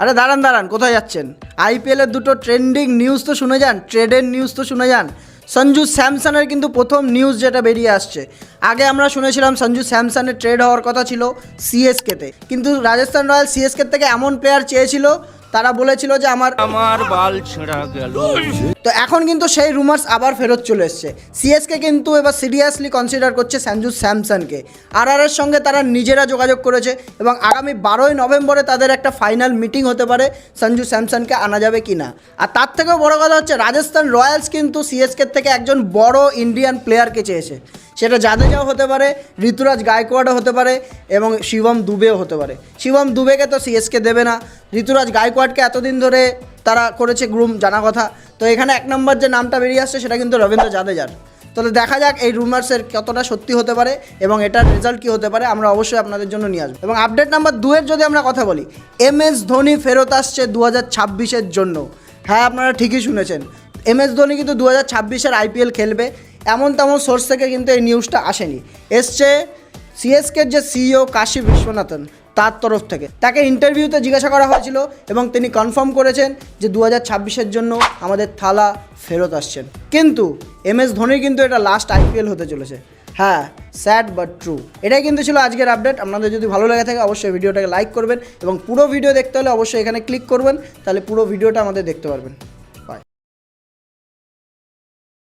আরে দাঁড়ান দাঁড়ান, কোথায় যাচ্ছেন? আইপিএলের দুটো ট্রেন্ডিং নিউজ তো শুনে যান ট্রেডের নিউজ তো শুনে যান। সঞ্জু স্যামসনের কিন্তু প্রথম নিউজ যেটা বেরিয়ে আসছে। আগে আমরা শুনেছিলাম সঞ্জু স্যামসনের ট্রেড হওয়ার কথা ছিল সিএসকেতে কিন্তু রাজস্থান রয়্যাল সিএসকে থেকে এমন প্লেয়ার চেয়েছিল তারা বলেছিল যে আমার আমার বাল ছেঁড়া গেল। তো এখন কিন্তু সেই রুমার্স আবার ফেরত চলে এসছে। সিএসকে কিন্তু এবার সিরিয়াসলি কনসিডার করছে সঞ্জু স্যামসনকে আর এর সঙ্গে তারা নিজেরা যোগাযোগ করেছে এবং আগামী বারোই নভেম্বরে তাদের একটা ফাইনাল মিটিং হতে পারে সঞ্জু স্যামসনকে আনা যাবে কি না আর তার থেকেও বড় কথা হচ্ছে রাজস্থান রয়্যালস কিন্তু সিএসকে থেকে একজন বড় ইন্ডিয়ান প্লেয়ারকে চেয়েছে। সেটা জাদেজাও হতে পারে, ঋতুরাজ গায়কোয়াড়ও হতে পারে এবং শিবম দুবেও হতে পারে। শিবম দুবেকে তো সিএসকে দেবে না। ঋতুরাজ গায়কোয়াড়কে এতদিন ধরে তারা করেছে গ্রুম, জানা কথা। তো এখানে এক নম্বর যে নামটা বেরিয়ে আসছে সেটা কিন্তু রবীন্দ্র জাদেজার। তাহলে দেখা যাক এই রুমার্সের কতটা সত্যি হতে পারে এবং এটার রেজাল্ট কী হতে পারে, আমরা অবশ্যই আপনাদের জন্য নিয়ে আসব। এবং আপডেট নাম্বার দুয়ের যদি আমরা কথা বলি এম এস ধোনি ফেরত আসছে দু হাজার জন্য। হ্যাঁ আপনারা ঠিকই শুনেছেন। এম এস ধোনি কিন্তু দু হাজার আইপিএল খেলবে। এমন তেমন সোর্স থেকে কিন্তু এই নিউজটা আসেনি। এসছে সিএসকের যে সিইও কাশী বিশ্বনাথন, তার তরফ থেকে। তাকে ইন্টারভিউতে জিজ্ঞাসা করা হয়েছিল এবং তিনি কনফার্ম করেছেন যে দু হাজার জন্য আমাদের থালা ফেরত আসছেন। কিন্তু এম এস ধোনির কিন্তু এটা লাস্ট আইপিএল হতে চলেছে। হ্যাঁ স্যাড বাট ট্রু এটাই কিন্তু ছিল আজকের আপডেট আপনাদের যদি ভালো লেগে থাকে অবশ্যই ভিডিওটাকে লাইক করবেন এবং পুরো ভিডিও দেখতে হলে অবশ্যই এখানে ক্লিক করবেন, তাহলে পুরো ভিডিওটা আমাদের দেখতে পারবেন।